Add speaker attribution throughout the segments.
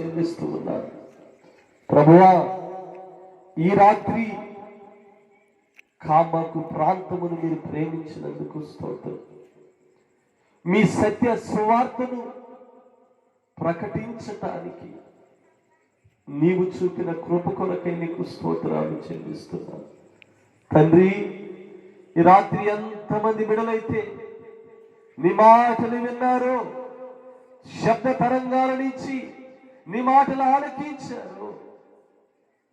Speaker 1: చెల్లిస్తూ ఉన్నారు. ప్రభువా ఈ రాత్రి కామాకు ప్రాంతమును మీరు ప్రేమించినందుకు స్తోత్రం. మీ సత్య సువార్తను ప్రకటించటానికి నీవు చూపిన కృప కొరకై నీకు స్తోత్రాలు చెల్లిస్తున్నాను. తండ్రి ఈ రాత్రి ఎంతమంది బిడలైతే నీ మాటలు విన్నారో శబ్ద తరంగాల నుంచి నీ మాటలు ఆలకించారు.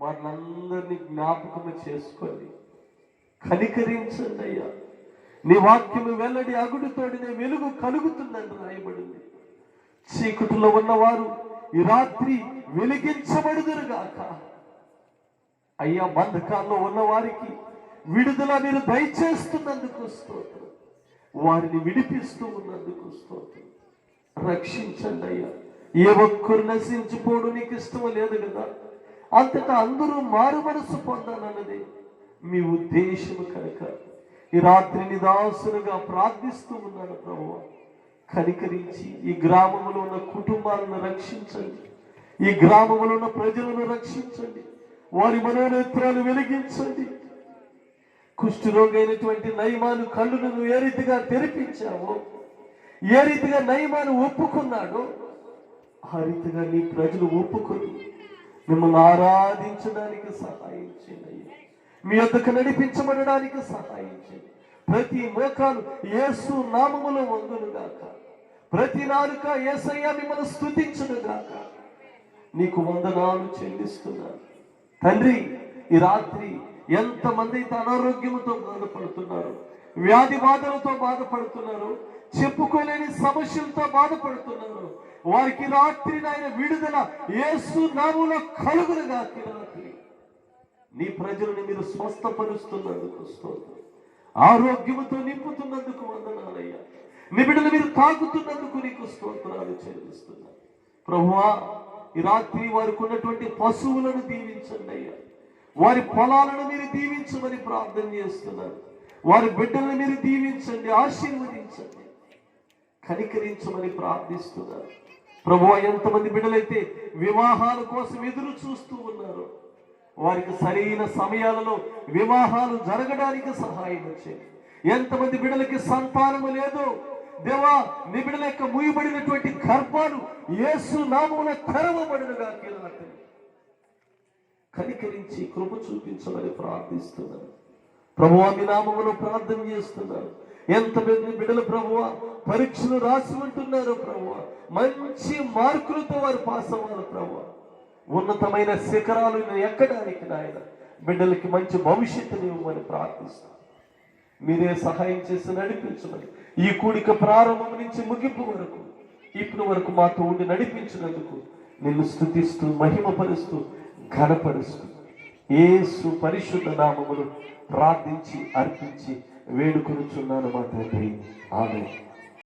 Speaker 1: వాళ్ళందరినీ జ్ఞాపకం చేసుకొని కనికరించండి అయ్యా నీ వాక్యము వెల్లడి అగుడుతోడినే వెలుగు కలుగుతుందని రాయబడింది. చీకటిలో ఉన్నవారు ఈ రాత్రి వెలిగించబడుదురుగాక. అయ్యా బంధకాల్లో ఉన్న వారికి విడుదల మీరు దయచేస్తున్నందుకు స్తోత్రం. వారిని విడిపిస్తూ ఉన్నందుకు స్తోత్రం. రక్షించండి అయ్యా ఏ ఒక్కరు నశించిపోడు నీకు ఇష్టం లేదు కదా. అంతటా అందరూ మారు మనసు పొందాలన్నది మీ ఉద్దేశం కనుక. ఈ రాత్రి నిదాసులుగా ప్రార్థిస్తూ ఉన్నాను ప్రభు కనికరించి ఈ గ్రామంలో ఉన్న కుటుంబాలను రక్షించండి. ఈ గ్రామంలో ఉన్న ప్రజలను రక్షించండి. వారి మనోనేత్రాలు వెలిగించండి. కుష్ఠరోగైనటువంటి నయమాను కళ్ళును ఏ రీతిగా తెరిపించావో ఏ రీతిగా నయమాను ఒప్పుకున్నాడో ఆ రీతిగా నీ ప్రజలు ఒప్పుకొని మిమ్మల్ని ఆరాధించడానికి సహాయం చేయండి మీ యొక్కకు నడిపించబడడానికి సహాయం చేయండి ప్రతి మోకాలు యేసు నామములో వందలు గాక ప్రతి నాలుక ఏసయ్య మిమ్మల్ని స్తుతించును గాక నీకు వందనాలు చెల్లిస్తున్నాను. తండ్రి ఈ రాత్రి ఎంతమంది అయితే అనారోగ్యంతో బాధపడుతున్నారు వ్యాధి బాధలతో బాధపడుతున్నారు చెప్పుకోలేని సమస్యలతో బాధపడుతున్నారు వారికి రాత్రి నాయన విడుదల ఏసు నామములో కలుగునుగా రాత్రి నీ ప్రజలను మీరు స్వస్థపరుస్తున్నందుకు స్తోత్రం. ఆరోగ్యముతో నింపుతున్నందుకు వందనాలయ్యా. నీ బిడ్డలు మీరు తాకుతున్నందుకు నీకు స్తోత్రాలు చెల్లిస్తున్నా. ప్రభువా ఈ రాత్రి వారికి ఉన్నటువంటి పశువులను దీవించండి అయ్యా. వారి పొలాలను మీరు దీవించమని ప్రార్థన చేస్తున్నారు వారి బిడ్డలను మీరు దీవించండి ఆశీర్వదించండి. కనికరించమని ప్రార్థిస్తున్నారు. ప్రభు ఎంతమంది బిడ్డలైతే వివాహాల కోసం ఎదురు చూస్తూ ఉన్నారు. వారికి సరైన సమయాలలో వివాహాలు జరగడానికి సహాయం వచ్చేది ఎంతమంది బిడ్డలకి సంతానము లేదు. దేవా నీ బిడ్డల యొక్క మూయబడినటువంటి గర్భాలు యేసు నామమున తెరవబడినగా కనికరించి కృప చూపించమని ప్రార్థిస్తున్నారు. ప్రభువా మీ ప్రార్థన చేస్తున్నారు. ఎంతమంది బిడ్డలు ప్రభువ? పరీక్షలు రాసి ఉంటున్నారు ప్రభువా. మంచి మార్కులతో వారు పాస్ అవ్వాలి ప్రభువా. ఉన్నతమైన శిఖరాలు ఎక్కడానికి నాయన? బిడ్డలకి మంచి భవిష్యత్తుని ఇవ్వమని ప్రార్థిస్తాను మీరే సహాయం చేసి నడిపించమని. ఈ కూడిక ప్రారంభం నుంచి ముగింపు వరకు ఇప్పుడు వరకు మాతో ఉండి నడిపించినందుకు నిన్ను స్థుతిస్తూ మహిమపరుస్తూ ఘనపరుస్తూ ఏసు పరిశుద్ధ నామములు ప్రార్థించి అర్పించి వేడుకొనుచున్నాను మా తండ్రి. ఆమె